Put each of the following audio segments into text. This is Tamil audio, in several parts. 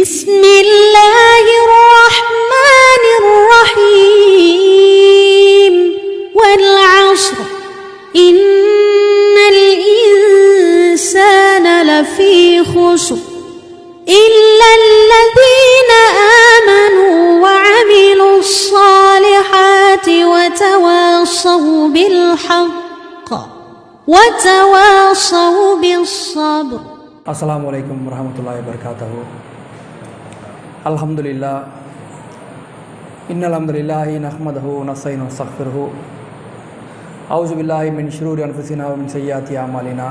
بسم الله الرحمن الرحيم. والعصر. إن الإنسان لفي خسر. إلا الذين آمنوا وعملوا الصالحات وتواصوا بالحق. وتواصوا بالصبر. السلام عليكم ورحمة الله وبركاته. الحمد لله إن الحمد لله نحمده ونستعينه ونستغفره أعوذ بالله من شرور أنفسنا ومن سيئات أعمالنا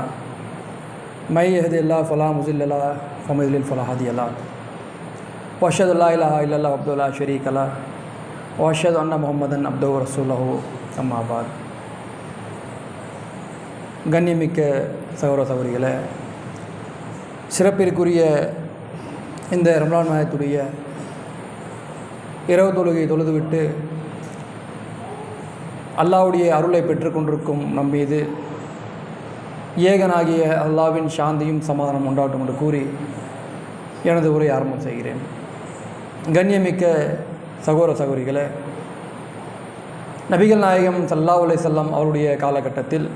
من يهد الله فلا مضل له ومن يضلل فلا هادي له وأشهد أن لا إله إلا الله وحده لا شريك له وأشهد أن محمدا عبده ورسوله أما بعد கண்ணியமிக்க சகோதர சகோதரிகளே சிறப்பிற்குரிய இந்த ரம்லான் மாதத்துடைய இரவு தொழுகை தொழுதுவிட்டு அல்லாவுடைய அருளை பெற்றுக்கொண்டிருக்கும் நம் மீது ஏகனாகிய அல்லாவின் சாந்தியும் சமாதானம் உண்டாட்டும் என்று கூறி எனது உரை ஆரம்பம் செய்கிறேன். கண்ணியமிக்க சகோதர சகோரிகளை நபிகள் நாயகம் சல்லா உலை செல்லம் அவருடைய காலகட்டத்தில்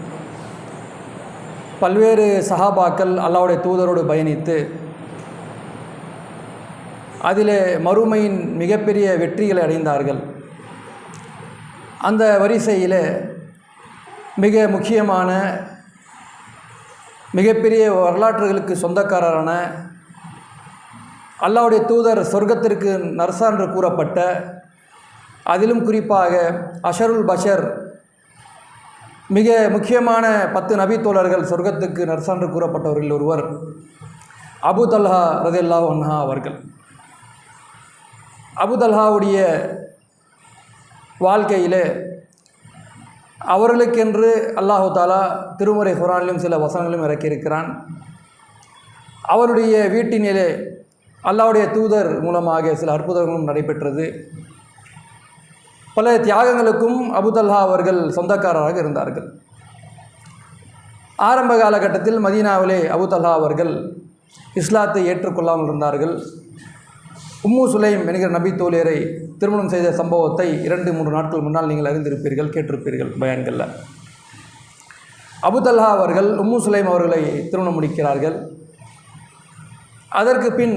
பல்வேறு சஹாபாக்கள் அல்லாவுடைய தூதரோடு பயணித்து அதிலே மறுமையின் மிகப்பெரிய வெற்றிகளை அடைந்தார்கள். அந்த வரிசையில் மிக முக்கியமான மிகப்பெரிய வரலாற்றுகளுக்கு சொந்தக்காரரான அல்லாவுடைய தூதர் சொர்க்கத்திற்கு நர்சான்று கூறப்பட்ட அதிலும் குறிப்பாக அஷருல் பஷர் மிக முக்கியமான பத்து நபி தோழர்கள் சொர்க்கத்துக்கு நர்சான்று கூறப்பட்டவர்கள் ஒருவர் அபு தல்ஹா ரதில்லா ஒன்ஹா அவர்கள். அபு வாழ்க்கையில் வாழ்க்கையிலே அவர்களுக்கென்று அல்லாஹு தாலா திருமுறை குரானிலும் சில வசனங்களும் இறக்கியிருக்கிறான். அவருடைய வீட்டினிலே அல்லாவுடைய தூதர் மூலமாக சில அற்புதங்களும் நடைபெற்றது. பல தியாகங்களுக்கும் அபுதல்ஹா அவர்கள் சொந்தக்காரராக இருந்தார்கள். ஆரம்ப காலகட்டத்தில் மதீனாவிலே அபுதல்ஹா அவர்கள் இஸ்லாத்தை ஏற்றுக்கொள்ளாமல் இருந்தார்கள். உம்மு சுலைம் என்கிற நபி தோழியரை திருமணம் செய்த சம்பவத்தை இரண்டு மூன்று நாட்கள் முன்னால் நீங்கள் அறிந்திருப்பீர்கள் கேட்டிருப்பீர்கள் பயன்களில். அபுதல்ஹா அவர்கள் உம்மு சுலைம் அவர்களை திருமணம் முடிக்கிறார்கள். அதற்கு பின்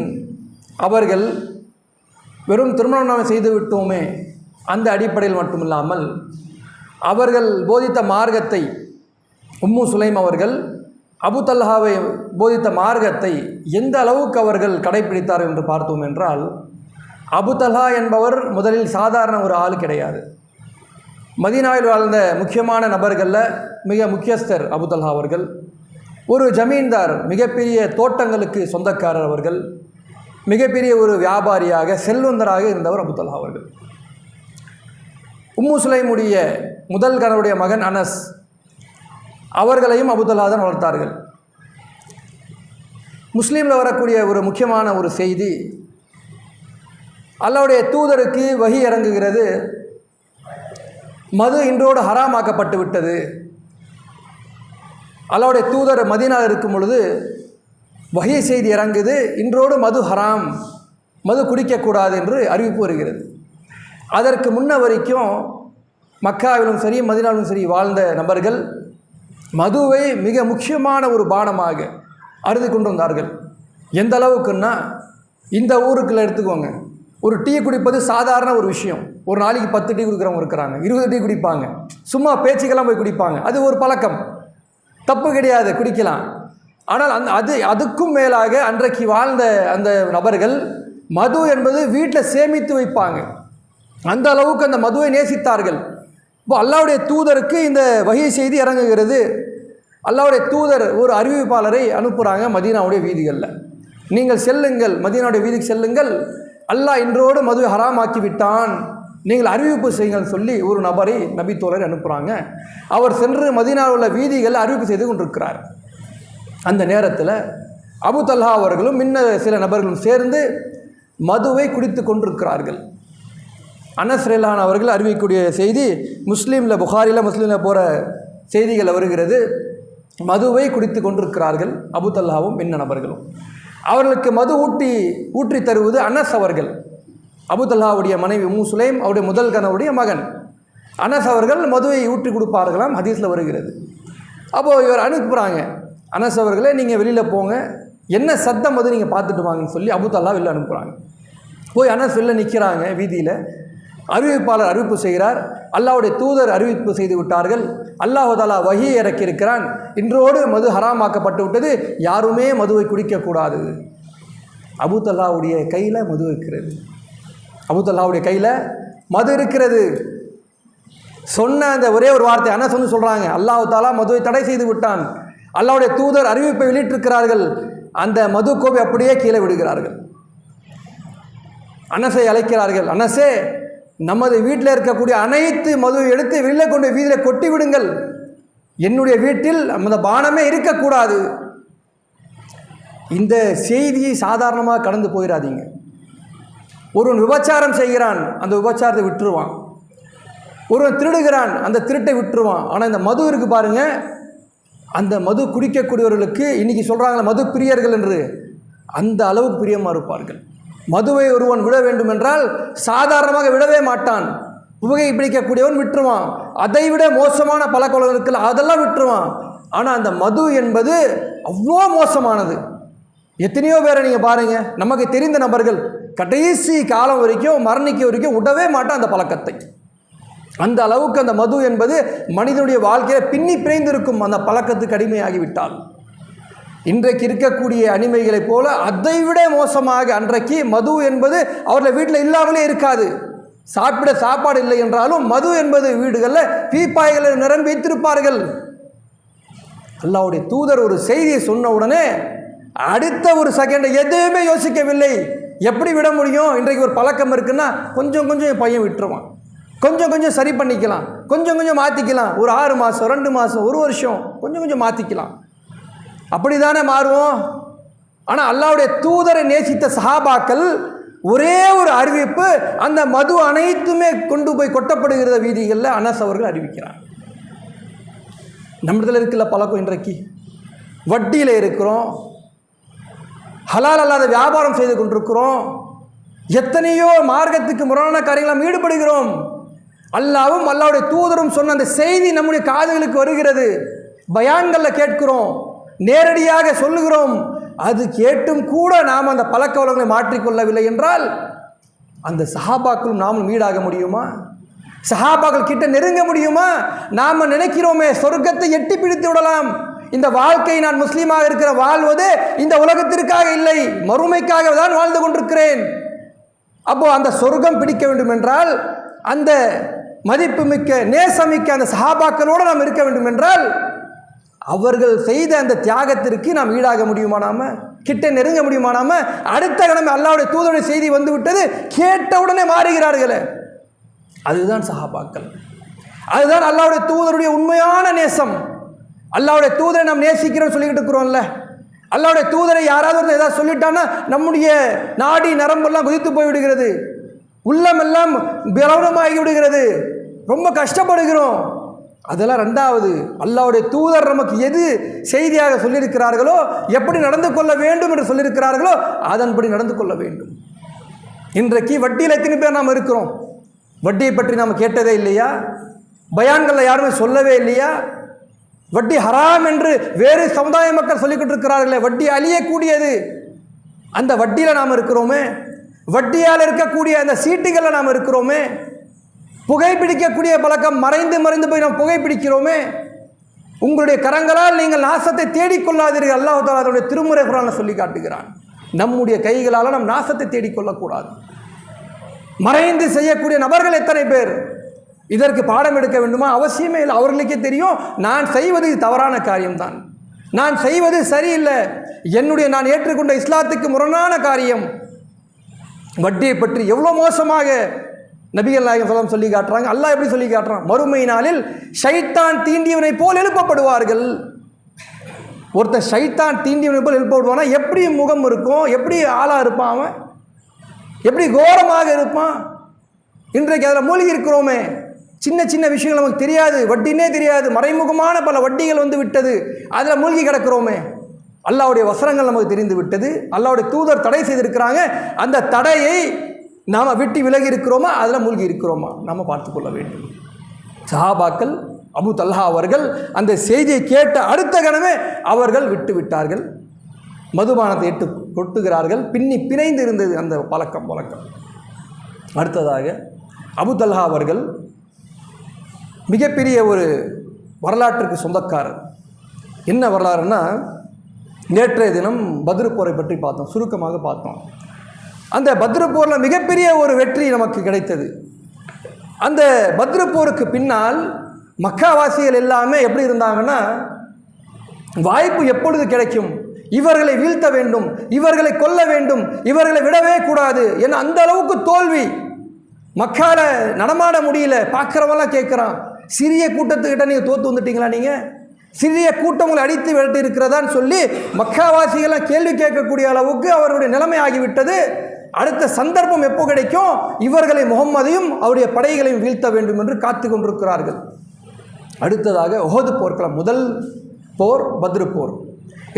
அவர்கள் வெறும் திருமணம் நாம் செய்து விட்டோமே அந்த அடிப்படையில் மட்டுமில்லாமல் அவர்கள் போதித்த மார்க்கத்தை உம்மு சுலைம் அவர்கள் அபு தல்ஹாவை போதித்த மார்க்கத்தை எந்த அளவுக்கு அவர்கள் கடைபிடித்தார் என்று பார்த்தோம் என்றால் அபு தல்ஹா என்பவர் முதலில் சாதாரண ஒரு ஆள் கிடையாது. மதீனாவில் வாழ்ந்த முக்கியமான நபர்களில் மிக முக்கியஸ்தர் அபு தல்ஹா அவர்கள். ஒரு ஜமீன்தார் மிகப்பெரிய தோட்டங்களுக்கு சொந்தக்காரர் அவர்கள். மிகப்பெரிய ஒரு வியாபாரியாக செல்வந்தராக இருந்தவர் அபு தல்ஹா அவர்கள். உம்மு சுலைமுடைய முதல் கணவருடைய மகன் அனஸ் அவர்களையும் அபுதல்லா தான் வளர்த்தார்கள். முஸ்லீமில் வரக்கூடிய ஒரு முக்கியமான ஒரு செய்தி அல்லாவுடைய தூதருக்கு வகி இறங்குகிறது. மது இன்றோடு ஹராமாக்கப்பட்டு விட்டது. அல்லாவுடைய தூதர் மதினால் இருக்கும் பொழுது வகை செய்தி இறங்குது இன்றோடு மது ஹராம் மது குடிக்கக்கூடாது என்று அறிவிப்பு வருகிறது. அதற்கு முன்ன வரைக்கும் மக்காவிலும் சரி மதினாவிலும் சரி வாழ்ந்த நபர்கள் மதுவை மிக முக்கியமான ஒரு பானமாக அருதி கொண்டு வந்தார்கள் எந்த அளவுக்குன்னா இந்த ஊருக்குள்ள எடுத்துக்கோங்க. ஒரு டீ குடிப்பது சாதாரண ஒரு விஷயம். ஒரு நாளைக்கு பத்து டீ குடிக்கிறவங்க இருக்கிறாங்க இருபது டீ குடிப்பாங்க. சும்மா பேச்சுக்கெல்லாம் போய் குடிப்பாங்க. அது ஒரு பழக்கம். தப்பு கிடையாது குடிக்கலாம். ஆனால் அந்த அது அதுக்கும் மேலாக அன்றைக்கு வாழ்ந்த அந்த நபர்கள் மது என்பது வீட்டில் சேமித்து வைப்பாங்க. அந்த அளவுக்கு அந்த மதுவை நேசித்தார்கள். இப்போ அல்லாவுடைய தூதருக்கு இந்த வகை செய்தி இறங்குகிறது. அல்லாவுடைய தூதர் ஒரு அறிவிப்பாளரை அனுப்புகிறாங்க மதீனாவுடைய வீதிகளில். நீங்கள் செல்லுங்கள் மதீனாவுடைய வீதிக்கு செல்லுங்கள். அல்லாஹ் இன்றோடு மது ஹராமாக்கி விட்டான். நீங்கள் அறிவிப்பு செய்யுங்கள் சொல்லி ஒரு நபரை நபி அனுப்புகிறாங்க அவர் சென்று மதீனாவில் வீதிகளில் அறிவிப்பு செய்து கொண்டிருக்கிறார். அந்த நேரத்தில் அபு தல்ஹா அவர்களும் இன்ன சில நபர்களும் சேர்ந்து மதுவை குடித்து கொண்டிருக்கிறார்கள். அனஸ்ரேலான் அவர்கள் அறிவிக்கக்கூடிய செய்தி முஸ்லீமில் புகாரில் முஸ்லீமில் போகிற செய்திகள் வருகிறது. மதுவை குடித்து கொண்டிருக்கிறார்கள் அபுதல்லாவும் இன்ன நபர்களும். அவர்களுக்கு மது ஊட்டி ஊற்றி தருவது அனஸ் அவர்கள். அபுதல்லாவுடைய மனைவி உம்மு சுலைம் அவருடைய முதல் கணவருடைய மகன். அனஸ் அவர்கள் மதுவை ஊற்றி கொடுப்பார்களாம் ஹதீஸில் வருகிறது. அப்போது இவர் அனுப்புகிறாங்க அனஸ் அவர்களே நீங்கள் வெளியில் போங்க. என்ன சத்தம் அது நீங்கள் பார்த்துட்டு வாங்கன்னு சொல்லி அபுதல்லா வெளில அனுப்புகிறாங்க போய் அனஸ் வெளில நிற்கிறாங்க வீதியில். அறிவிப்பாளர் அறிவிப்பு செய்கிறார். அல்லாவுடைய தூதர் அறிவிப்பு செய்து விட்டார்கள். அல்லாஹ் தாலா வகி இறக்கியிருக்கிறான். இன்றோடு மது ஹராமாக்கப்பட்டு விட்டது யாருமே மதுவை குடிக்கக்கூடாது. அபுதல்லாவுடைய கையில் மது இருக்கிறது. அபுதல்லாவுடைய கையில் மது இருக்கிறது. சொன்ன அந்த ஒரே ஒரு வார்த்தை என்ன சொல்லி சொல்கிறாங்க அல்லாஹ் தாலா மதுவை தடை செய்து விட்டான். அல்லாவுடைய தூதர் அறிவிப்பை வெளியிட்டிருக்கிறார்கள். அந்த மது கோப்பை அப்படியே கீழே விடுகிறார்கள். அனசை அழைக்கிறார்கள். அனசே நமது வீட்டில் இருக்கக்கூடிய அனைத்து மதுவை எடுத்து வெளியில் கொண்டு வீதியில் கொட்டி விடுங்கள். என்னுடைய வீட்டில் அந்த பானமே இருக்கக்கூடாது. இந்த செய்தியை சாதாரணமாக கடந்து போயிடாதீங்க. ஒருவன் விபச்சாரம் செய்கிறான் அந்த விபச்சாரத்தை விட்டுருவான். ஒருவன் திருடுகிறான் அந்த திருட்டை விட்டுருவான். ஆனால் இந்த மது இருக்குது பாருங்கள் அந்த மது குடிக்கக்கூடியவர்களுக்கு இன்றைக்கி சொல்கிறாங்களே மது பிரியர்கள் என்று. அந்த அளவுக்கு பிரியமாக இருப்பார்கள். மதுவை ஒருவன் விட வேண்டும் என்றால் சாதாரணமாக விடவே மாட்டான். புகை பிடிக்கக்கூடியவன் விட்டுருவான் அதை விட மோசமான பழக்கவழக்கம் இருக்குல்ல அதெல்லாம் விட்டுருவான் ஆனால் அந்த மது என்பது அவ்வளோ மோசமானது. எத்தனையோ பேரை நீங்கள் பாருங்கள் நமக்கு தெரிந்த நபர்கள் கடைசி காலம் வரைக்கும் மரணிக்க வரைக்கும் விடவே மாட்டான் அந்த பழக்கத்தை. அந்த அளவுக்கு அந்த மது என்பது மனிதனுடைய வாழ்க்கையில் பின்னி பிணைந்திருக்கும் அந்த பழக்கத்துக்கு அடிமையாகிவிட்டால் இன்றைக்கு இருக்கக்கூடிய அடிமைகளைப் போல அதைவிட மோசமாக அன்றைக்கு மது என்பது அவர்கள் வீட்டில் இல்லாமலே இருக்காது. சாப்பிட சாப்பாடு இல்லை என்றாலும் மது என்பது வீடுகளில் பீப்பாய்களை நிரம்பி வைத்திருப்பார்கள். அல்லாவுடைய தூதர் ஒரு செய்தியை சொன்ன உடனே அடுத்த ஒரு செகண்ட் எதுவுமே யோசிக்கவில்லை. எப்படி விட முடியும்? இன்றைக்கு ஒரு பழக்கம் இருக்குன்னா கொஞ்சம் கொஞ்சம் என் பையன் விட்டுருவான். கொஞ்சம் கொஞ்சம் சரி பண்ணிக்கலாம். கொஞ்சம் கொஞ்சம் மாற்றிக்கலாம் ஒரு ஆறு மாதம் ரெண்டு மாதம் ஒரு வருஷம் கொஞ்சம் கொஞ்சம் மாற்றிக்கலாம் அப்படி தானே மாறுவோம்? ஆனால் அல்லாவுடைய தூதரை நேசித்த சஹாபாக்கள் ஒரே ஒரு அறிவிப்பு அந்த மது அனைத்துமே கொண்டு போய் கொட்டப்படுகிற வீதிகளில் அனஸ் அவர்கள் அறிவிக்கிறார் நம்மிடத்தில் இருக்குல்ல பழக்கம் இன்றைக்கு? வட்டியில் இருக்கிறோம் ஹலால் அல்லாத வியாபாரம் செய்து கொண்டிருக்கிறோம் எத்தனையோ மார்க்கத்துக்கு முரணான காரியங்கள் நாம் ஈடுபடுகிறோம். அல்லாவும் அல்லாவுடைய தூதரும் சொன்ன அந்த செய்தி நம்முடைய காதுகளுக்கு வருகிறது. பயான்களில் கேட்கிறோம் நேரடியாக சொல்லுகிறோம். அது கேட்டும் கூட நாம் அந்த பழக்க வளங்களை மாற்றிக்கொள்ளவில்லை என்றால் அந்த சஹாபாக்களும் நாமும் ஈடாக முடியுமா? சஹாபாக்கள் கிட்ட நெருங்க முடியுமா? நாம் நினைக்கிறோமே சொர்க்கத்தை எட்டி பிடித்து விடலாம். இந்த வாழ்க்கை நான் முஸ்லீமாக இருக்கிற வாழ்வது இந்த உலகத்திற்காக இல்லை மறுமைக்காக தான் வாழ்ந்து கொண்டிருக்கிறேன். அப்போ அந்த சொர்க்கம் பிடிக்க வேண்டும் என்றால் அந்த மதிப்புமிக்க நேசமிக்க அந்த சஹாபாக்களோடு நாம் இருக்க வேண்டும் என்றால் அவர்கள் செய்த அந்த தியாகத்திற்கு நாம் ஈடாக முடியுமா நாம கிட்ட நெருங்க முடியுமா நாம அடுத்த கிழமை அல்லாவுடைய தூதருடைய செய்தி வந்து விட்டது கேட்டவுடனே மாறுகிறார்களே. அதுதான் சஹாபாக்கள். அதுதான் அல்லாவுடைய தூதருடைய உண்மையான நேசம். அல்லாவுடைய தூதரை நாம் நேசிக்கிறோம் சொல்லிக்கிட்டு இருக்கிறோம்ல. அல்லாவுடைய தூதரை யாராவது ஒருத்தர் ஏதாவது சொல்லிட்டான்னா நம்முடைய நாடி நரம்பெல்லாம் குதித்து போய் விடுகிறது. உள்ளமெல்லாம் பலவனமாகி விடுகிறது. ரொம்ப கஷ்டப்படுகிறோம். அதெல்லாம் ரெண்டாவது. அல்லாவுடைய தூதர் நமக்கு எது செய்தியாக சொல்லியிருக்கிறார்களோ எப்படி நடந்து கொள்ள வேண்டும் என்று சொல்லியிருக்கிறார்களோ அதன்படி நடந்து கொள்ள வேண்டும். இன்றைக்கு வட்டியில் எத்தனை பேர் நாம் இருக்கிறோம்? வட்டியை பற்றி நாம் கேட்டதே இல்லையா? பயான்களில் யாருமே சொல்லவே இல்லையா? வட்டி ஹராம் என்று வேறு சமுதாய மக்கள் சொல்லிக்கிட்டு இருக்கிறார்களே வட்டி அழியக்கூடியது. அந்த வட்டியில் நாம் இருக்கிறோமே? வட்டியால் இருக்கக்கூடிய அந்த சீட்டுகளில் நாம் இருக்கிறோமே? புகைப்பிடிக்கக்கூடிய பழக்கம் மறைந்து மறைந்து போய் நாம் புகைப்பிடிக்கிறோமே உங்களுடைய கரங்களால் நீங்கள் நாசத்தை தேடிக்கொள்ளாதீர்கள். அல்லாஹு தாலா அதனுடைய திருமுறை குரான் சொல்லி காட்டுகிறான். நம்முடைய கைகளால் நம் நாசத்தை தேடிக்கொள்ளக்கூடாது. மறைந்து செய்யக்கூடிய நபர்கள் எத்தனை பேர்? இதற்கு பாடம் எடுக்க வேண்டுமா? அவசியமே இல்லை. அவர்களுக்கே தெரியும் நான் செய்வது தவறான காரியம்தான். நான் செய்வது சரியில்லை. என்னுடைய நான் ஏற்றுக்கொண்ட இஸ்லாத்துக்கு முரணான காரியம். வட்டியை பற்றி எவ்வளோ மோசமாக நபிகள் நாயகம் சொல்லம் சொல்லி காட்டுறாங்க. அல்லாஹ் எப்படி சொல்லி காட்டுறான்? மறுமை நாளில் ஷைத்தான் தீண்டியவனை போல் எழுப்பப்படுவார்கள். ஒருத்தன் ஷைத்தான் தீண்டியவனை போல் எழுப்பப்படுவானா? எப்படி முகம் இருக்கும்? எப்படி ஆளாக இருப்பான் அவன்? எப்படி கோரமாக இருப்பான்? இன்றைக்கு அதில் மூழ்கி இருக்கிறோமே. சின்ன சின்ன விஷயங்கள் நமக்கு தெரியாது. வட்டினே தெரியாது. மறைமுகமான பல வட்டிகள் வந்து விட்டது. அதில் மூழ்கி கிடக்கிறோமே. அல்லாவுடைய வசனங்கள் நமக்கு தெரிந்து விட்டது. அல்லாவுடைய தூதர் தடை செய்திருக்கிறாங்க. அந்த தடையை நாம் விட்டு விலகி இருக்கிறோமா? அதில் மூழ்கி இருக்கிறோமா? நம்ம பார்த்துக்கொள்ள வேண்டும். சஹாபாக்கள் அபு தல்ஹா அவர்கள் அந்த செய்தியை கேட்ட அடுத்த கணமே அவர்கள் விட்டு விட்டார்கள். மதுபானத்தை எட்டு கொட்டுகிறார்கள். பின்னி பிணைந்து இருந்தது அந்த பழக்கம் வழக்கம். அடுத்ததாக அபு தல்ஹா அவர்கள் மிகப்பெரிய ஒரு வரலாற்றுக்கு சொந்தக்காரர். என்ன வரலாறுன்னா நேற்றைய தினம் பத்ரு போரை பற்றி பார்த்தோம். சுருக்கமாக பார்த்தோம். அந்த பத்ரப்போரில் மிகப்பெரிய ஒரு வெற்றி நமக்கு கிடைத்தது. அந்த பத்ரப்போருக்கு பின்னால் மக்காவாசிகள் எல்லாமே எப்படி இருந்தாங்கன்னா வாய்ப்பு எப்பொழுது கிடைக்கும்? இவர்களை வீழ்த்த வேண்டும் இவர்களை கொல்ல வேண்டும் இவர்களை விடவே கூடாது என அந்த அளவுக்கு தோல்வி. மக்கால நடமாட முடியல பார்க்குறவெல்லாம் கேட்குறான் சிறிய கூட்டத்துக்கிட்ட நீங்கள் தோற்று வந்துட்டீங்களா நீங்கள் சிறிய கூட்டங்களை அடித்து விரட்டி இருக்கிறதான்னு சொல்லி மக்காவாசிகள்லாம் கேள்வி கேட்கக்கூடிய அளவுக்கு அவருடைய நிலைமை ஆகிவிட்டது. அடுத்த சந்தர்ப்பம் எப்போ கிடைக்கும்? இவர்களை முகம்மதையும் அவருடைய படைகளையும் வீழ்த்த வேண்டும் என்று காத்து கொண்டிருக்கிறார்கள். அடுத்ததாக ஒஹது போர்க்களம் முதல் போர் பத்ரு போர்.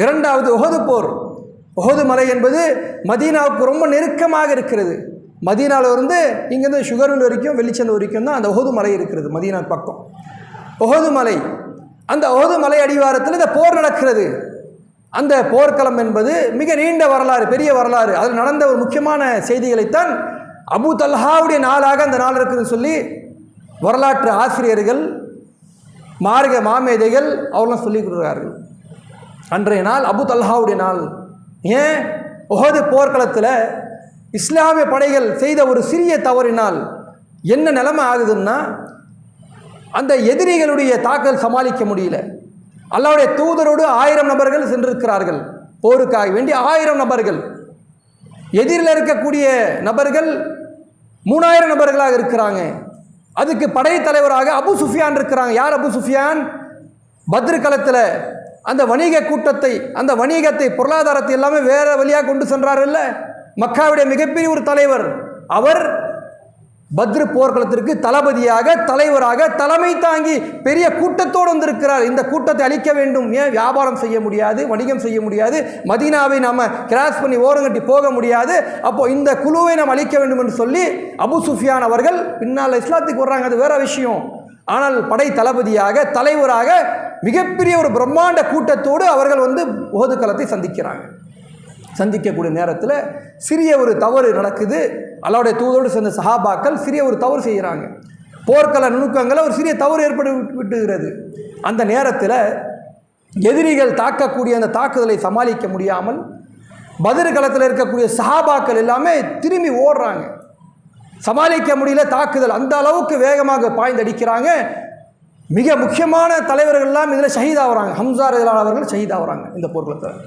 இரண்டாவது ஒஹது போர் ஒஹது மலை என்பது மதீனாவுக்கு ரொம்ப நெருக்கமாக இருக்கிறது. மதீனாவிலிருந்து இங்கேருந்து சுகர்வில் வரைக்கும் வெளிச்சந்த வரைக்கும் தான் அந்த ஒஹது மலை இருக்கிறது மதீனா பக்கம். ஒஹது மலை அந்த ஒஹது மலை அடிவாரத்தில் இந்த போர் நடக்கிறது. அந்த போர்க்களம் என்பது மிக நீண்ட வரலாறு பெரிய வரலாறு. அதில் நடந்த ஒரு முக்கியமான செய்திகளைத்தான் அபு தல்ஹாவுடைய நாளாக அந்த நாள் இருக்குதுன்னு சொல்லி வரலாற்று ஆசிரியர்கள் மார்க மாமேதைகள் அவரெல்லாம் சொல்லிக் கொடுக்குறார்கள். அன்றைய நாள் அபு தல்ஹாவுடைய நாள். ஏன்? ஒஹது போர்க்களத்தில் இஸ்லாமிய படைகள் செய்த ஒரு சிறிய தவறினால் என்ன நிலைமை ஆகுதுன்னா அந்த எதிரிகளுடைய தாக்கல் சமாளிக்க முடியல. அல்லாவுடைய தூதரோடு ஆயிரம் நபர்கள் சென்றிருக்கிறார்கள். போருக்காக வேண்டிய ஆயிரம் நபர்கள். எதிரில் இருக்கக்கூடிய நபர்கள் மூணாயிரம் நபர்களாக இருக்கிறாங்க. அதுக்கு படை தலைவராக அபு சுஃபியான் இருக்கிறாங்க. யார் அபு சுஃபியான்? பத்ரு களத்தில் அந்த வணிக கூட்டத்தை அந்த வணிகத்தை பொருளாதாரத்தை எல்லாமே வேற வழியாக கொண்டு சென்றார்ல மக்காவுடைய மிகப்பெரிய ஒரு தலைவர். அவர் பத்ரு போர்க்களத்திற்கு தளபதியாக தலைவராக தலைமை தாங்கி பெரிய கூட்டத்தோடு வந்திருக்கிறார். இந்த கூட்டத்தை அழிக்க வேண்டும். ஏன்? வியாபாரம் செய்ய முடியாது வணிகம் செய்ய முடியாது. மதீனாவை நாம் கிராஸ் பண்ணி ஓரங்கட்டி போக முடியாது. அப்போது இந்த குழுவை நாம் அழிக்க வேண்டும் என்று சொல்லி அபு சுஃபியான் அவர்கள் பின்னால் இஸ்லாத்துக்கு வர்றாங்க. அது வேற விஷயம். ஆனால் படை தளபதியாக தலைவராக மிகப்பெரிய ஒரு பிரம்மாண்ட கூட்டத்தோடு அவர்கள் வந்து ஓதுக்களத்தை சந்திக்கிறாங்க. சந்திக்கக்கூடிய நேரத்தில் சிறிய ஒரு தவறு நடக்குது. அல்லாவுடைய தூதோடு சேர்ந்த சஹாபாக்கள் சிறிய ஒரு தவறு செய்கிறாங்க. போர்க்கள நுணுக்கங்களில் ஒரு சிறிய தவறு ஏற்பட்டு விட்டுகிறது. அந்த நேரத்தில் எதிரிகள் தாக்கக்கூடிய அந்த தாக்குதலை சமாளிக்க முடியாமல் பதிர் களத்தில் இருக்கக்கூடிய சஹாபாக்கள் எல்லாமே திரும்பி ஓடுறாங்க. சமாளிக்க முடியல தாக்குதல் அந்த அளவுக்கு வேகமாக பாய்ந்தடிக்கிறாங்க. மிக முக்கியமான தலைவர்கள்லாம் இதில் ஷஹீதாகிறாங்க ஹம்சார் இதழால் அவர்கள் ஷஹீதாகிறாங்க இந்த போர்க்களத்தில்.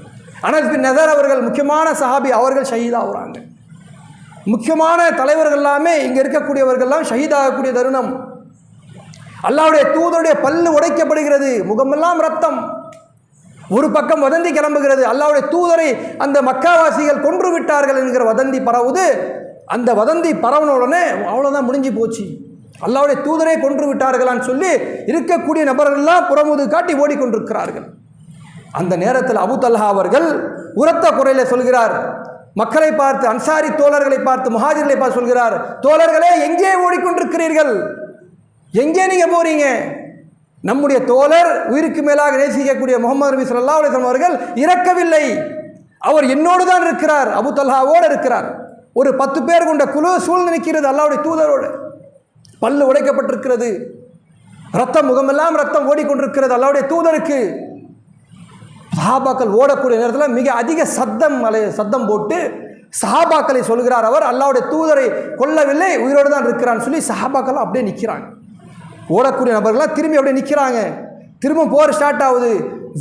அனஸ் பின் நதர் அவர்கள் முக்கியமான சஹாபி அவர்கள் ஷஹீதாகிறாங்க முக்கியமான தலைவர்கள் எல்லாமே இங்கே இருக்கக்கூடியவர்கள்லாம் ஷஹீதாகக்கூடிய தருணம். அல்லாவுடைய தூதருடைய பல்லு உடைக்கப்படுகிறது முகமெல்லாம் ரத்தம் ஒரு பக்கம் வதந்தி கிளம்புகிறது அல்லாவுடைய தூதரை அந்த மக்காவாசிகள் கொன்று விட்டார்கள் என்கிற வதந்தி பரவுது. அந்த வதந்தி பரவன உடனே அவ்வளோதான் முடிஞ்சு போச்சு. அல்லாவுடைய தூதரை கொன்று விட்டார்களான்னு சொல்லி இருக்கக்கூடிய நபர்கள்லாம் புறமுது காட்டி ஓடிக்கொண்டிருக்கிறார்கள். அந்த நேரத்தில் அபு தல்ஹா அவர்கள் உரத்த குறையில் சொல்கிறார் மக்களை பார்த்து அன்சாரி தோழர்களை பார்த்து முஹாஜர்களை பார்த்து சொல்கிறார் தோழர்களே எங்கே ஓடிக்கொண்டிருக்கிறீர்கள்? எங்கே நீங்கள் போறீங்க? நம்முடைய தோழர் உயிருக்கு மேலாக நேசிக்கக்கூடிய முகமது நபி சொல்லா அலிஸ்லாம் அவர்கள் இறக்கவில்லை. அவர் என்னோடு தான் இருக்கிறார். அபு தல்ஹாவோடு இருக்கிறார். ஒரு பத்து பேர் கொண்ட குழு சூழ்ந்து நிற்கிறது அல்லாவுடைய தூதரோடு. பல்லு உடைக்கப்பட்டிருக்கிறது. ரத்தம் முகமெல்லாம் ரத்தம் ஓடிக்கொண்டிருக்கிறது அல்லாவுடைய தூதருக்கு. சஹாபாக்கள் ஓடக்கூடிய நேரத்தில் மிக அதிக சத்தம் அலை சத்தம் போட்டு சஹாபாக்களை சொல்கிறார் அவர். அல்லாவுடைய தூதரை கொல்லவில்லை உயிரோடு தான் இருக்கிறான்னு சொல்லி சஹாபாக்கள் அப்படியே நிற்கிறாங்க ஓடக்கூடிய நபர்கள்லாம் திரும்பி அப்படியே நிற்கிறாங்க திரும்ப போர் ஸ்டார்ட் ஆகுது.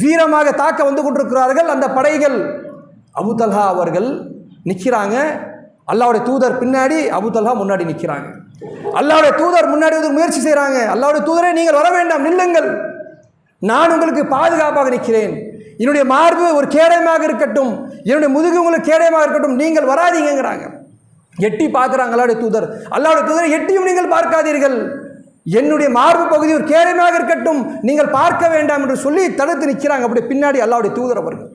வீரமாக தாக்க வந்து கொண்டிருக்கிறார்கள் அந்த படைகள். அபுதல்ஹா அவர்கள் நிற்கிறாங்க அல்லாவுடைய தூதர் பின்னாடி அபுதல்ஹா முன்னாடி நிற்கிறாங்க அல்லாவுடைய தூதர் முன்னாடி வந்து முயற்சி செய்கிறாங்க அல்லாவுடைய தூதரை நீங்கள் வர வேண்டாம் நில்லுங்கள். நான் உங்களுக்கு பாதுகாப்பாக நிற்கிறேன். என்னுடைய மார்பு ஒரு கேடயமாக இருக்கட்டும். என்னுடைய முதுகு உங்களுக்கு கேடயமாக இருக்கட்டும். நீங்கள் வராதீங்கங்கிறாங்க. எட்டி பார்க்குறாங்க அல்லாவுடைய தூதர். அல்லாவுடைய தூதர் எட்டியும் நீங்கள் பார்க்காதீர்கள். என்னுடைய மார்பு பகுதி ஒரு கேடயமாக இருக்கட்டும். நீங்கள் பார்க்க வேண்டாம் என்று சொல்லி தடுத்து நிற்கிறாங்க அப்படி பின்னாடி அல்லாவுடைய தூதர் அவர்கள்.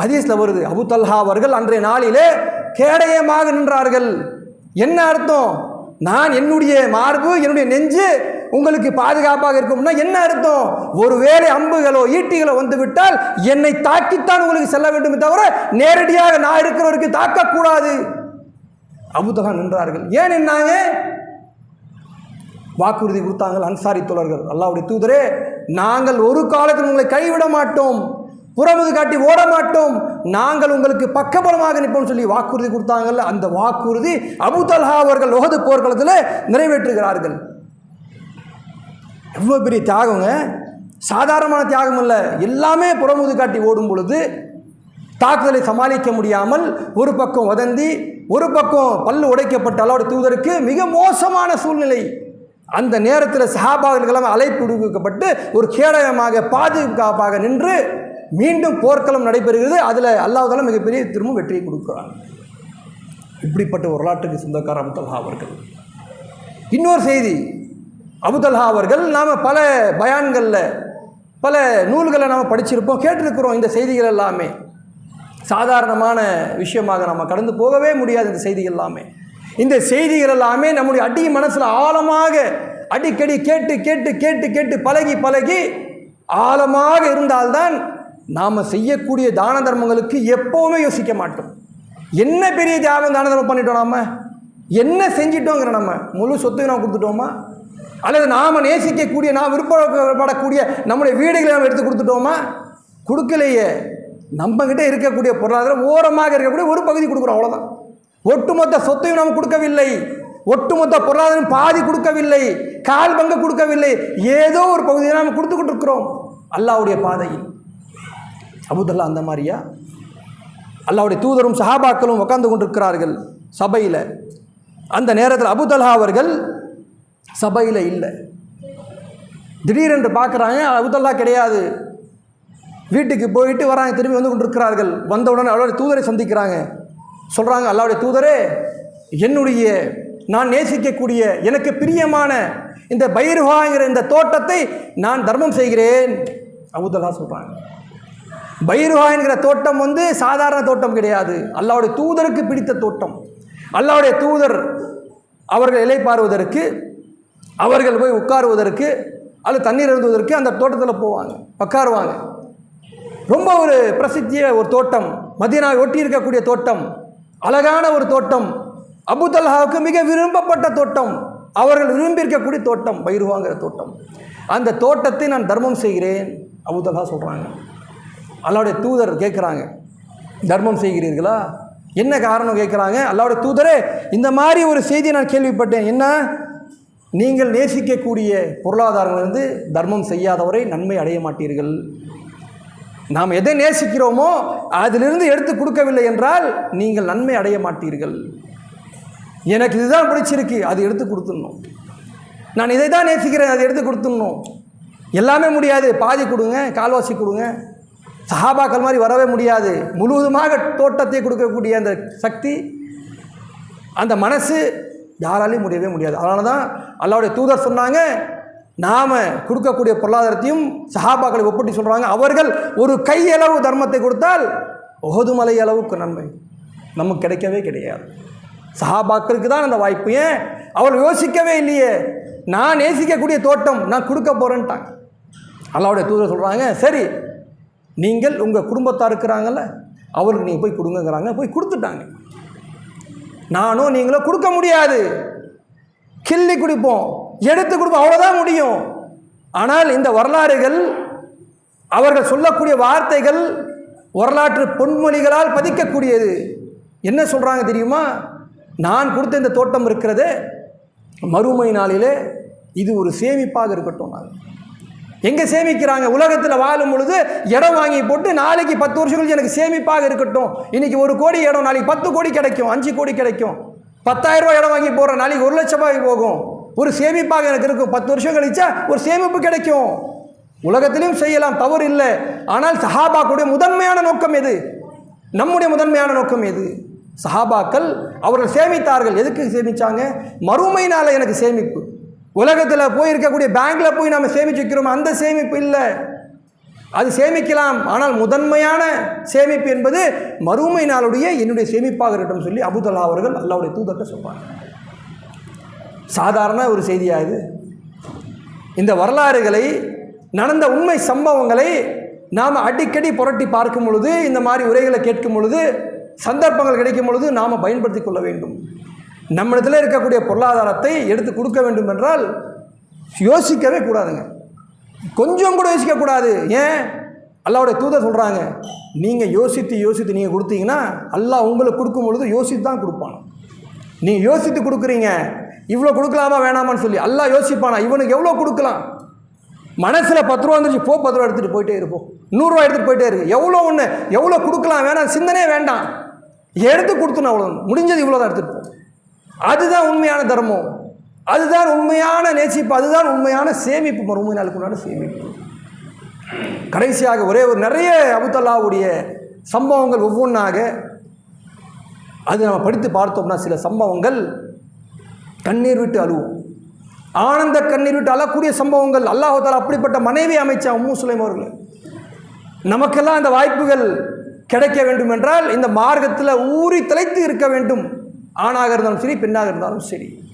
ஹதீஸில் வருது. அபு தல்ஹா அவர்கள் அன்றைய நாளிலே கேடயமாக நின்றார்கள். என்ன அர்த்தம்? நான் என்னுடைய மார்பு என்னுடைய நெஞ்சு உங்களுக்கு பாதுகாப்பாக இருக்கும்னா என்ன அர்த்தம்? ஒருவேளை அம்புகளோ ஈட்டிகளோ வந்துவிட்டால் என்னை தாக்கித்தான் உங்களுக்கு செல்ல வேண்டுமே தவிர நேரடியாக நான் இருக்கிறவருக்கு தாக்கக்கூடாது. அபுதகான் நின்றார்கள். ஏன் நின்னாங்க? வாக்குறுதி கொடுத்தாங்கள் அன்சாரி தோழர்கள். அல்லாவுடைய தூதரே நாங்கள் ஒரு காலத்தில் உங்களை கைவிட மாட்டோம். புறமுது காட்டி ஓட மாட்டோம். நாங்கள் உங்களுக்கு பக்கபலமாக நிற்போம் சொல்லி வாக்குறுதி கொடுத்தாங்கல்ல அந்த வாக்குறுதி அபுதல்ஹா அவர்கள் ஒகது போர்க்களத்தில் நிறைவேற்றுகிறார்கள். எவ்வளோ பெரிய தியாகங்க? சாதாரணமான தியாகம் இல்லை எல்லாமே புறமுது காட்டி ஓடும் பொழுது தாக்குதலை சமாளிக்க முடியாமல் ஒரு பக்கம் வதந்தி ஒரு பக்கம் பல்லு உடைக்கப்பட்ட அல்லாவுடைய தூதருக்கு மிக மோசமான சூழ்நிலை. அந்த நேரத்தில் சஹாபாக்களுக்கெல்லாம் அழைப்பு விடுவிக்கப்பட்டு ஒரு கேடயமாக பாதுகாப்பாக நின்று மீண்டும் போர்க்களம் நடைபெறுகிறது. அதில் அல்லாஹால மிகப்பெரிய திரும்ப வெற்றியை கொடுக்குறாங்க இப்படிப்பட்ட வரலாற்றுக்கு சொந்தக்கார அபுதல்ஹா அவர்கள். இன்னொரு செய்தி. அபுதல்ஹா அவர்கள் நாம் பல பயான்களில் பல நூல்களை நாம் படிச்சிருப்போம் கேட்டிருக்கிறோம் இந்த செய்திகள் எல்லாமே. சாதாரணமான விஷயமாக நம்ம கடந்து போகவே முடியாது இந்த செய்திகள் எல்லாமே. இந்த செய்திகள் எல்லாமே நம்முடைய அடி மனசில் ஆழமாக அடிக்கடி கேட்டு கேட்டு கேட்டு கேட்டு பழகி பழகி ஆழமாக இருந்தால்தான் நாம் செய்யக்கூடிய தான தர்மங்களுக்கு எப்போவுமே யோசிக்க மாட்டோம். என்ன பெரிய தியாகம் தான தர்மம் பண்ணிட்டோம் நாம? என்ன செஞ்சிட்டோங்கிற நம்ம முழு சொத்தையும் நாம் கொடுத்துட்டோமா? அல்லது நாம் நேசிக்கக்கூடிய நாம் விருப்பப்படக்கூடிய நம்முடைய வீடுகளை நாம் எடுத்து கொடுத்துட்டோமா? கொடுக்கலையே. நம்மக்கிட்ட இருக்கக்கூடிய பொருளாதாரம் ஓரமாக இருக்கக்கூடிய ஒரு பகுதி கொடுக்குறோம் அவ்வளோதான் ஒட்டுமொத்த சொத்தையும் நாம் கொடுக்கவில்லை. ஒட்டுமொத்த பொருளாதாரம் பாதி கொடுக்கவில்லை. கால் பங்கு கொடுக்கவில்லை. ஏதோ ஒரு பகுதியை நாம் கொடுத்துக்கிட்டு இருக்கிறோம். அல்லாவுடைய பாதையில். அபுதல்லா அந்த மாதிரியா? அல்லாவுடைய தூதரும் சஹாபாக்களும் உட்கார்ந்து கொண்டிருக்கிறார்கள் சபையில். அந்த நேரத்தில் அபுதல்ஹா அவர்கள் சபையில் இல்லை. திடீரென்று பார்க்குறாங்க அபுதல்லா கிடையாது. வீட்டுக்கு போயிட்டு வராங்க திரும்பி வந்து கொண்டிருக்கிறார்கள். வந்தவுடனே அவளுடைய தூதரை சந்திக்கிறாங்க. சொல்கிறாங்க அல்லாவுடைய தூதரே என்னுடைய நான் நேசிக்கக்கூடிய எனக்கு பிரியமான இந்த பைருஹாங்கிற இந்த தோட்டத்தை நான் தர்மம் செய்கிறேன். அபுதல்லா சொல்கிறாங்க பைருஹா என்கிற தோட்டம் வந்து சாதாரண தோட்டம் கிடையாது. அல்லாவுடைய தூதருக்கு பிடித்த தோட்டம். அல்லாவுடைய தூதர் அவர்கள் இலைப்பாறுவதற்கு அவர்கள் போய் உட்காருவதற்கு அல்லது தண்ணீர் எழுதுவதற்கு அந்த தோட்டத்தில் போவாங்க உட்காருவாங்க. ரொம்ப ஒரு பிரசித்திய ஒரு தோட்டம் மதியனாவை ஒட்டி இருக்கக்கூடிய தோட்டம் அழகான ஒரு தோட்டம் அபுதல்ஹாவுக்கு மிக விரும்பப்பட்ட தோட்டம் அவர்கள் விரும்பி இருக்கக்கூடிய தோட்டம் பயிர்வாங்கிற தோட்டம். அந்த தோட்டத்தை நான் தர்மம் செய்கிறேன் அபுதல்ஹா சொல்கிறாங்க அல்லாவுடைய தூதர் கேட்குறாங்க தர்மம் செய்கிறீர்களா? என்ன காரணம் கேட்குறாங்க அல்லாவுடைய தூதரே இந்த மாதிரி ஒரு செய்தி நான் கேள்விப்பட்டேன். என்ன? நீங்கள் நேசிக்கக்கூடிய பொருளாதாரங்களிலிருந்து தர்மம் செய்யாதவரை நன்மை அடைய மாட்டீர்கள். நாம் எதை நேசிக்கிறோமோ அதிலிருந்து எடுத்து கொடுக்கவில்லை என்றால் நீங்கள் நன்மை அடைய மாட்டீர்கள். எனக்கு இதுதான் பிடிச்சிருக்கு அது எடுத்து கொடுத்துடணும். நான் இதை தான் நேசிக்கிறேன் அதை எடுத்து கொடுத்துடணும். எல்லாமே முடியாது பாதி கொடுங்க கால்வாசி கொடுங்க. சஹாபாக்கள் மாதிரி வரவே முடியாது. முழுவதுமாக தோட்டத்தை கொடுக்கக்கூடிய அந்த சக்தி அந்த மனசு யாராலையும் முடியவே முடியாது. அதனால தான் அல்லாவுடைய தூதர் சொன்னாங்க நாம் கொடுக்கக்கூடிய பொருளாதாரத்தையும் சஹாபாக்களை ஒப்பிட்டு சொல்கிறாங்க அவர்கள் ஒரு கையளவு தர்மத்தை கொடுத்தால் ஒகதுமலை அளவுக்கு நன்மை. நமக்கு கிடைக்கவே கிடையாது. சஹாபாக்களுக்கு தான் அந்த வாய்ப்பு ஏன்? அவர்கள் யோசிக்கவே இல்லையே. நான் நேசிக்கக்கூடிய தோட்டம் நான் கொடுக்க போகிறேன்ட்டாங்க அல்லாவுடைய தூதர் சொல்கிறாங்க சரி நீங்கள் உங்கள் குடும்பத்தார் இருக்கிறாங்கல்ல அவருக்கு நீங்கள் போய் கொடுங்கங்கிறாங்க. போய் கொடுத்துட்டாங்க. நானும் நீங்களும் கொடுக்க முடியாது. கிள்ளி குடிப்போம். எடுத்து கொடுப்போம். அவ்வளோதான் முடியும். ஆனால் இந்த வரலாறுகள் அவர்கள் சொல்லக்கூடிய வார்த்தைகள் வரலாற்று பொன்மொழிகளால் பதிக்கக்கூடியது. என்ன சொல்கிறாங்க தெரியுமா? நான் கொடுத்த இந்த தோட்டம் இருக்கிறது மறுமை நாளிலே இது ஒரு சேமிப்பாக இருக்கட்டும் நான் எங்கே சேமிக்கிறாங்க? உலகத்தில் வாழும் பொழுது இடம் வாங்கி போட்டு நாளைக்கு பத்து வருஷம் கழிச்சு எனக்கு சேமிப்பாக இருக்கட்டும். இன்னைக்கு ஒரு கோடி இடம் நாளைக்கு பத்து கோடி கிடைக்கும் அஞ்சு கோடி கிடைக்கும். பத்தாயிரம் ரூபா இடம் வாங்கி போடுற நாளைக்கு ஒரு லட்சம் ரூபாய் போகும். ஒரு சேமிப்பாக எனக்கு இருக்கும். பத்து வருஷம் கழிச்சா ஒரு சேமிப்பு கிடைக்கும். உலகத்திலையும் செய்யலாம் தவறு இல்லை. ஆனால் சஹாபாக்குடைய முதன்மையான நோக்கம் எது? நம்முடைய முதன்மையான நோக்கம் எது? சஹாபாக்கள் அவர்கள் சேமித்தார்கள். எதுக்கு சேமித்தாங்க மறுமையினால் எனக்கு சேமிப்பு. உலகத்தில் போய் இருக்கக்கூடிய பேங்க்கில் போய் நம்ம சேமிச்சு வைக்கிறோம் அந்த சேமிப்பு இல்லை. அது சேமிக்கலாம். ஆனால் முதன்மையான சேமிப்பு என்பது மறுமை நாளுடைய என்னுடைய சேமிப்பாக இருக்கட்டும் சொல்லி அபுதல்லா அவர்கள் அல்லாவுடைய தூதர்கிட்ட சொல்வாங்க சாதாரண ஒரு செய்தியாக இது? இந்த வரலாறுகளை நடந்த உண்மை சம்பவங்களை நாம் அடிக்கடி புரட்டி பார்க்கும் பொழுது இந்த மாதிரி உரைகளை கேட்கும் பொழுது சந்தர்ப்பங்கள் கிடைக்கும் பொழுது நாம் பயன்படுத்தி கொள்ள வேண்டும். நம்மிடத்தில் இருக்கக்கூடிய பொருளாதாரத்தை எடுத்து கொடுக்க வேண்டும் என்றால் யோசிக்கவே கூடாதுங்க. கொஞ்சம் கூட யோசிக்கக்கூடாது ஏன்? அல்லாவுடைய தூதர் சொல்கிறாங்க நீங்கள் யோசித்து யோசித்து நீங்கள் கொடுத்தீங்கன்னா அல்லாஹ் உங்களுக்கு கொடுக்கும் பொழுது யோசித்து தான் கொடுப்பான். நீங்கள் யோசித்து கொடுக்குறீங்க. இவ்வளோ கொடுக்கலாமா வேணாமான்னு சொல்லி அல்லாஹ் யோசிப்பானா? இவனுக்கு எவ்வளோ கொடுக்கலாம்? மனசில் பத்து ரூபா வந்துருச்சு போ பத்து ரூபா எடுத்துகிட்டு போயிட்டே இருப்போம் நூறுரூவா எடுத்துகிட்டு போயிட்டே இருக்கு எவ்வளோ ஒன்று எவ்வளோ கொடுக்கலாம் வேணாம் சிந்தனையே வேண்டாம். எடுத்து கொடுத்துனா அவ்வளோ முடிஞ்சது இவ்வளோ தான் எடுத்துகிட்டு போ. அதுதான் உண்மையான தர்மம். அதுதான் உண்மையான நேசிப்பு அதுதான் உண்மையான சேமிப்பு. மறுமை நாளுக்குண்டான சேமிப்பு. கடைசியாக ஒரே ஒரு நிறைய அபுத்தல்லாவுடைய சம்பவங்கள் ஒவ்வொன்றாக அது நம்ம படித்து பார்த்தோம்னா சில சம்பவங்கள் கண்ணீர் விட்டு அழுவோம். ஆனந்த கண்ணீர் விட்டு அழக்கூடிய சம்பவங்கள் அல்லாஹால அப்படிப்பட்ட மனைவி அமைச்சா உம்மு சுலைம் அவர்கள். நமக்கெல்லாம் அந்த வாய்ப்புகள் கிடைக்க வேண்டும் என்றால் இந்த மார்க்கத்தில் ஊறி தலைத்து இருக்க வேண்டும். ஆணாக இருந்தாலும் சரி பெண்ணாக இருந்தாலும் சரி.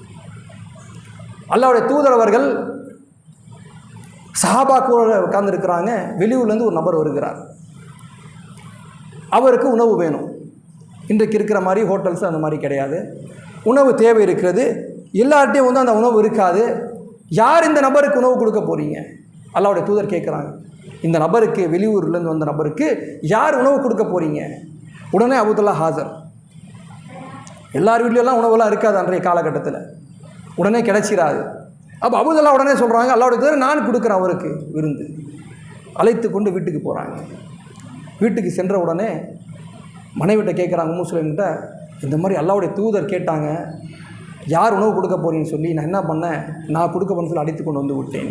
அல்லாவுடைய தூதரவர்கள் சஹாபா கூட உட்கார்ந்துருக்கிறாங்க. வெளியூர்லேருந்து ஒரு நபர் வருகிறார். அவருக்கு உணவு வேணும். இன்றைக்கு இருக்கிற மாதிரி ஹோட்டல்ஸ் அந்த மாதிரி கிடையாது. உணவு தேவை இருக்கிறது. எல்லார்ட்டையும் வந்து அந்த உணவு இருக்காது. யார் இந்த நபருக்கு உணவு கொடுக்க போகிறீங்க அல்லாவுடைய தூதர் கேட்குறாங்க. இந்த நபருக்கு வெளியூர்லேருந்து வந்த நபருக்கு யார் உணவு கொடுக்க போகிறீங்க உடனே அபுதுல்லா ஹாசர் எல்லார் வீட்லையெல்லாம் உணவுலாம் இருக்காது அன்றைய காலகட்டத்தில். உடனே கிடச்சிடாது அப்போ அபுதல்லா உடனே சொல்கிறாங்க அல்லாவுடைய தூதர் நான் கொடுக்குறேன் அவருக்கு விருந்து. அழைத்து கொண்டு வீட்டுக்கு போகிறாங்க வீட்டுக்கு சென்ற உடனே மனைவிட்ட கேட்குறாங்க முஸ்லீம்கிட்ட இந்த மாதிரி அல்லாவுடைய தூதர் கேட்டாங்க. யார் உணவு கொடுக்க போகிறீங்கன்னு சொல்லி நான் என்ன பண்ணேன்? நான் கொடுக்க போன சொல்லி அழைத்து கொண்டு வந்து விட்டேன்.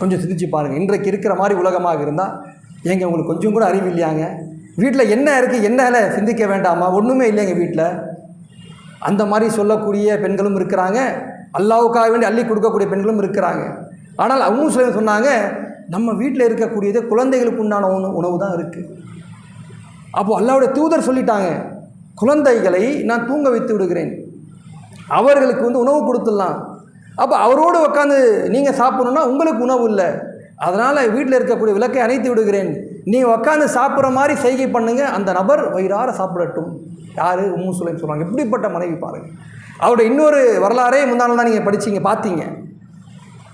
கொஞ்சம் சிந்திச்சு பாருங்கள் இன்றைக்கு இருக்கிற மாதிரி உலகமாக இருந்தால் ஏங்க உங்களுக்கு கொஞ்சம் கூட அறிவு இல்லையாங்க? வீட்டில் என்ன இருக்குது என்ன சிந்திக்க வேண்டாமா? ஒன்றுமே இல்லைங்க வீட்டில் அந்த மாதிரி சொல்லக்கூடிய பெண்களும் இருக்கிறாங்க. அல்லாவுக்காக வேண்டி அள்ளி கொடுக்கக்கூடிய பெண்களும் இருக்கிறாங்க. ஆனால் அவங்க சில சொன்னாங்க நம்ம வீட்டில் இருக்கக்கூடியது குழந்தைகளுக்கு உண்டான உணவு உணவு தான் இருக்குது அப்போது அல்லாவுடைய தூதர் சொல்லிட்டாங்க குழந்தைகளை நான் தூங்க வைத்து விடுகிறேன். அவர்களுக்கு வந்து உணவு கொடுத்துடலாம். அப்போ அவரோடு உட்காந்து நீங்கள் சாப்பிட்ணுன்னா உங்களுக்கு உணவு இல்லை. அதனால் வீட்டில் இருக்கக்கூடிய விளக்கை அணைத்து விடுகிறேன். நீ உட்காந்து சாப்பிட்ற மாதிரி செய்கை பண்ணுங்க அந்த நபர் வயிறார சாப்பிடட்டும். யார்? உம்மு சுலைன்னு சொல்கிறாங்க இப்படிப்பட்ட மனைவி பாருங்கள் அவருடைய இன்னொரு வரலாறே முந்தானால் தான் நீங்கள் படிச்சீங்க பார்த்தீங்க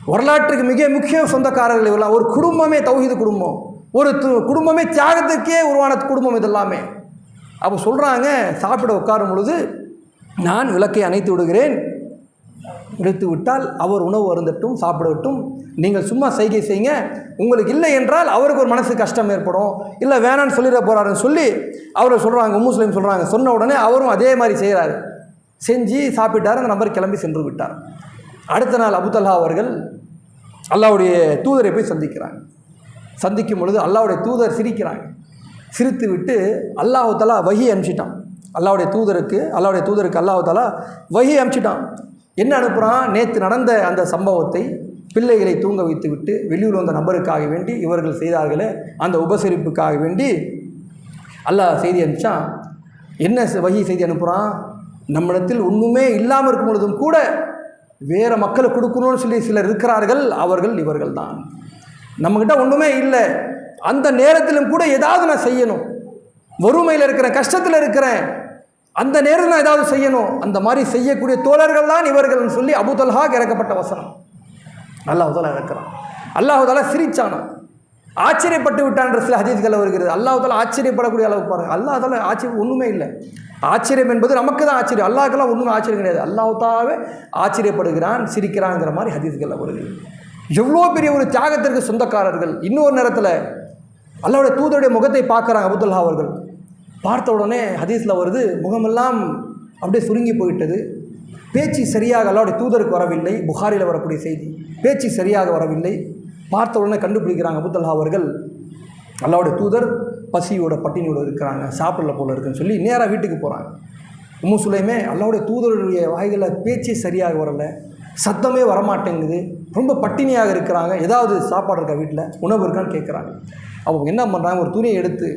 வரலாற்றுக்கு மிக முக்கிய சொந்தக்காரர்கள் இவெல்லாம் ஒரு குடும்பமே தௌஹீது குடும்பம். ஒரு து- குடும்பமே தியாகத்துக்கே உருவான குடும்பம் இதெல்லாமே. அப்போ சொல்கிறாங்க சாப்பிட உட்காரும் பொழுது நான் விளக்கை அணைத்து விடுகிறேன். எடுத்து விட்டால் அவர் உணவு அருந்தட்டும் சாப்பிடட்டும். நீங்கள் சும்மா செய்கை செய்யுங்க. உங்களுக்கு இல்லை என்றால் அவருக்கு ஒரு மனசு கஷ்டம் ஏற்படும். இல்லை வேணான்னு சொல்லிட போகிறாருன்னு சொல்லி அவரை சொல்கிறாங்க முஸ்லீம் சொல்கிறாங்க சொன்ன உடனே அவரும் அதே மாதிரி செய்கிறாரு. செஞ்சு சாப்பிட்டார் அந்த நபர் கிளம்பி சென்று விட்டார். அடுத்த நாள் அபுதல்லா அவர்கள் அல்லாவுடைய தூதரை போய் சந்திக்கிறாங்க சந்திக்கும் பொழுது அல்லாவுடைய தூதர் சிரிக்கிறாங்க. சிரித்து விட்டு அல்லாஹு தலா வகி அனுப்பிச்சிட்டான். அல்லாவுடைய தூதருக்கு அல்லாவுடைய தூதருக்கு அல்லாஹு தலா வகி அனுப்பிச்சிட்டான். என்ன அனுப்புகிறான் நேற்று நடந்த அந்த சம்பவத்தை பிள்ளைகளை தூங்க வைத்து விட்டு வெளியூர் வந்த நபருக்காக வேண்டி இவர்கள் செய்தார்களே அந்த உபசரிப்புக்காக வேண்டி அல்லாஹ் செய்தி அனுப்பிச்சான். என்ன வகி செய்தி அனுப்புகிறான் நம்மிடத்தில் ஒன்றுமே இல்லாமல் இருக்கும் பொழுதும் கூட வேறு மக்களுக்கு கொடுக்கணும்னு சொல்லி சிலர் இருக்கிறார்கள். அவர்கள் இவர்கள் தான். நம்மக்கிட்ட ஒன்றுமே இல்லை. அந்த நேரத்திலும் கூட ஏதாவது நான் செய்யணும். வறுமையில் இருக்கிறேன் கஷ்டத்தில் இருக்கிறேன். அந்த நேரத்தில் நான் ஏதாவது செய்யணும். அந்த மாதிரி செய்யக்கூடிய தோழர்கள் தான் இவர்கள்னு சொல்லி அபுதல்ஹா இறக்கப்பட்ட வசனம். அல்லாஹால இறக்குறான். அல்லாஹால சிரிச்சானா. ஆச்சரியப்பட்டு விட்டான்ற சில ஹதீஸ்கள் வருகிறது. அல்லாஹால ஆச்சரியப்படக்கூடிய அளவுக்கு பாருங்கள் அல்லாஹால ஆச்சரியம் ஒன்றுமே இல்லை. ஆச்சரியம் என்பது நமக்கு தான் ஆச்சரியம். அல்லாஹுக்கெல்லாம் ஒன்றும் ஆச்சரியம் கிடையாது. அல்லாஹாவே ஆச்சரியப்படுகிறான் சிரிக்கிறாங்கிற மாதிரி ஹதீஸ்களில் வருகிறது எவ்வளோ பெரிய ஒரு தியாகத்திற்கு சொந்தக்காரர்கள். இன்னொரு நேரத்தில் அல்லாவுடைய தூதருடைய முகத்தை பார்க்குறாங்க அபுதுல்லா அவர்கள். பார்த்த உடனே ஹதீஸில் வருது முகமெல்லாம் அப்படியே சுருங்கி போயிட்டது. பேச்சு சரியாக அல்லாவுடைய தூதருக்கு வரவில்லை புகாரில் வரக்கூடிய செய்தி. பேச்சு சரியாக வரவில்லை. பார்த்த உடனே கண்டுபிடிக்கிறாங்க அபுதுல்லா அவர்கள். அல்லாவுடைய தூதர் பசியோட பட்டினியோட இருக்கிறாங்க சாப்பிடல போல இருக்குன்னு சொல்லி நேராக வீட்டுக்கு போகிறாங்க உம்மு சுலைமே அல்லாவுடைய தூதருடைய வாய்களில் பேச்சே சரியாக வரலை சத்தமே வரமாட்டேங்குது ரொம்ப பட்டினியாக இருக்கிறாங்க. ஏதாவது சாப்பாடு இருக்கா வீட்டில்? உணவு இருக்கான்னு கேட்குறாங்க அவங்க என்ன பண்ணுறாங்க ஒரு துணியை எடுத்து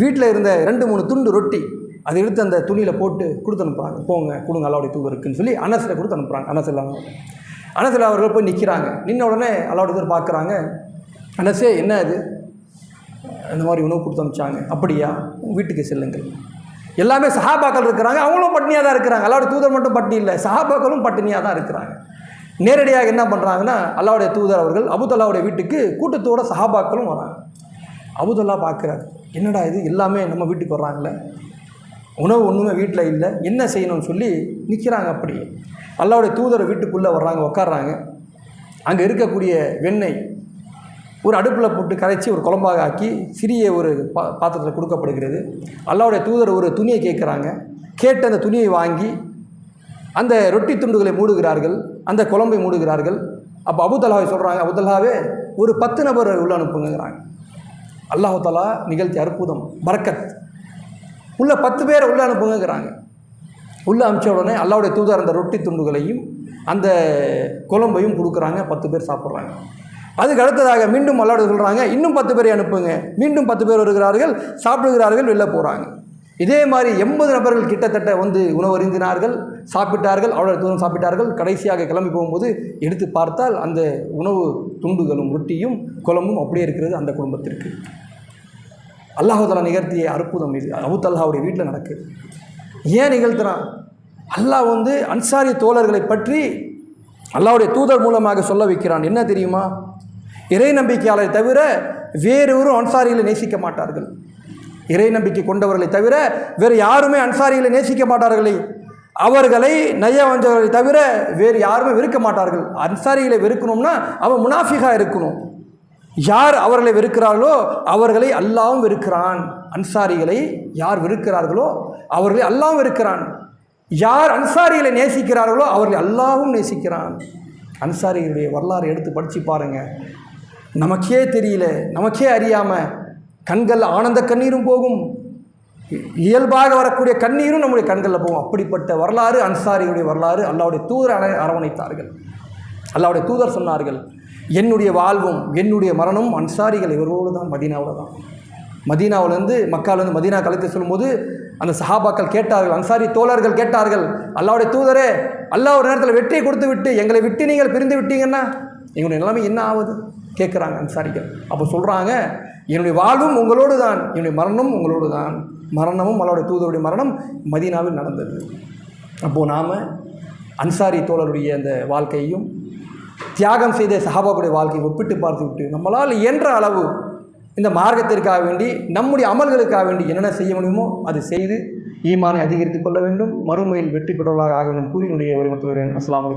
வீட்டில் இருந்த ரெண்டு மூணு துண்டு ரொட்டி அதை எடுத்து அந்த துணியில் போட்டு கொடுத்து அனுப்புகிறாங்க போங்க கொடுங்க அல்லாவுடைய தூதர் இருக்குன்னு சொல்லி அனசில் கொடுத்து அனுப்புகிறாங்க அனசில் இல்லாமல் அனசில் அவர்கள் போய் நிற்கிறாங்க நின்ன உடனே அல்லாவுடைய தூதர் பார்க்குறாங்க. அனசே என்ன அது? அந்த மாதிரி உணவு கொடுத்து அனுப்பிச்சாங்க. அப்படியா? வீட்டுக்கு செல்லுங்கள். எல்லாமே சஹாபாக்கள் இருக்கிறாங்க. அவங்களும் பட்டினியாக தான் இருக்கிறாங்க. அல்லாவுடைய தூதர் மட்டும் பட்டினி இல்லை. சஹாபாக்களும் பட்டினியாக தான் இருக்கிறாங்க. நேரடியாக என்ன பண்ணுறாங்கன்னா அல்லாவுடைய தூதர் அவர்கள் அபுதல்லாவுடைய வீட்டுக்கு கூட்டத்தோட சஹாபாக்களும் வராங்க. அபுதல்லா பார்க்குறாரு. என்னடா இது? எல்லாமே நம்ம வீட்டுக்கு வர்றாங்களே உணவு ஒன்றுமே வீட்டில் இல்லை. என்ன செய்யணும்னு சொல்லி நிற்கிறாங்க அப்படி அல்லாவுடைய தூதர் வீட்டுக்குள்ளே வர்றாங்க உட்காடுறாங்க அங்கே இருக்கக்கூடிய வெண்ணெய் ஒரு அடுப்பில் போட்டு கரைச்சி ஒரு குழம்பாக ஆக்கி சிறிய ஒரு பா பாத்திரத்தில் கொடுக்கப்படுகிறது. அல்லாவுடைய தூதர் ஒரு துணியை கேட்குறாங்க. கேட்டு அந்த துணியை வாங்கி அந்த ரொட்டி துண்டுகளை மூடுகிறார்கள். அந்த குழம்பை மூடுகிறார்கள். அப்போ அபுதல்லாவை சொல்கிறாங்க அபுதல்லாவே ஒரு பத்து நபர் உள்ள அனுப்புங்கிறாங்க அல்லாஹாலா நிகழ்த்தி அற்புதம் பரக்கத். உள்ள பத்து பேரை உள்ளே அனுப்புங்கிறாங்க உள்ளே அனுப்பிச்ச உடனே அல்லாவுடைய தூதர் அந்த ரொட்டி துண்டுகளையும் அந்த குழம்பையும் கொடுக்குறாங்க பத்து பேர் சாப்பிட்றாங்க. அதுக்கு அடுத்ததாக மீண்டும் அல்லாவுடைய சொல்கிறாங்க இன்னும் பத்து பேரை அனுப்புங்க. மீண்டும் பத்து பேர் வருகிறார்கள் சாப்பிடுகிறார்கள் வெளில போகிறாங்க இதே மாதிரி எண்பது நபர்கள் கிட்டத்தட்ட வந்து உணவு அருந்தினார்கள் சாப்பிட்டார்கள் அவ்வளோ தூரம் சாப்பிட்டார்கள். கடைசியாக கிளம்பி போகும்போது எடுத்து பார்த்தால் அந்த உணவு துண்டுகளும் ரொட்டியும் குழம்பும் அப்படியே இருக்கிறது அந்த குடும்பத்திற்கு. அல்லாஹாலா நிகழ்த்திய அற்புதம் இது. அபுத்தல்லாவுடைய வீட்டில் நடக்குது ஏன் நிகழ்த்துறான்? அல்லாஹ் வந்து அன்சாரி தோழர்களை பற்றி அல்லாஹ்வுடைய தூதர் மூலமாக சொல்ல வைக்கிறான். என்ன தெரியுமா? இறை நம்பிக்கையாளரை தவிர வேறொரு அன்சாரிகளை நேசிக்க மாட்டார்கள். இறை நம்பிக்கை கொண்டவர்களை தவிர வேறு யாருமே அன்சாரிகளை நேசிக்க மாட்டார்களே. அவர்களை நயவஞ்சவர்களை தவிர வேறு யாருமே வெறுக்க மாட்டார்கள். அன்சாரிகளை வெறுக்கணும்னா அவன் முனாஃபிகா இருக்கணும். யார் அவர்களை வெறுக்கிறார்களோ அவர்களை அல்லாவும் வெறுக்கிறான். அன்சாரிகளை யார் வெறுக்கிறார்களோ அவர்களை அல்லாவும் வெறுக்கிறான். யார் அன்சாரிகளை நேசிக்கிறார்களோ அவர்களை அல்லாவும் நேசிக்கிறான். அன்சாரிகளுடைய வரலாறு எடுத்து படித்து பாருங்கள் நமக்கே தெரியல நமக்கே அறியாமல் கண்கள் ஆனந்த கண்ணீரும் போகும். இயல்பாக வரக்கூடிய கண்ணீரும் நம்முடைய கண்களில் போகும். அப்படிப்பட்ட வரலாறு அன்சாரியுடைய வரலாறு அல்லாவுடைய தூதர் அர- அரவணைத்தார்கள். அல்லாவுடைய தூதர் சொன்னார்கள் என்னுடைய வாழ்வும் என்னுடைய மரணமும் அன்சாரிகள் இவரோடு தான் மதீனாவில் தான். மதீனாவிலேருந்து மக்காலேருந்து மதீனா கலைத்து சொல்லும்போது அந்த சஹாபாக்கள் கேட்டார்கள் அன்சாரி தோழர்கள் கேட்டார்கள் அல்லாவுடைய தூதரே அல்லா ஒரு நேரத்தில் வெற்றியை கொடுத்து விட்டு எங்களை விட்டு நீங்கள் பிரிந்து விட்டீங்கன்னா எங்களுடைய நிலைமை என்ன ஆகுது கேட்குறாங்க அன்சாரிகள். அப்போ சொல்கிறாங்க என்னுடைய வாழ்வும் உங்களோடு தான் என்னுடைய மரணமும் உங்களோடு தான் மரணமும் அவளுடைய தூதருடைய மரணம் மதீனாவில் நடந்தது. அப்போது நாம் அன்சாரி தோழருடைய அந்த வாழ்க்கையையும் தியாகம் செய்த சஹாபாவுடைய வாழ்க்கையை ஒப்பிட்டு பார்த்து விட்டு நம்மளால் இயன்ற அளவு இந்த மார்க்கத்திற்காக வேண்டி நம்முடைய அமல்களுக்காக வேண்டி என்னென்ன செய்ய முடியுமோ அது செய்து ஈமானை அதிகரித்துக் கொள்ள வேண்டும். மறுமையில் வெற்றி பெற்றவர்களாக ஆக வேண்டும். கூறி என்னுடைய ஒரு அஸ்லாம்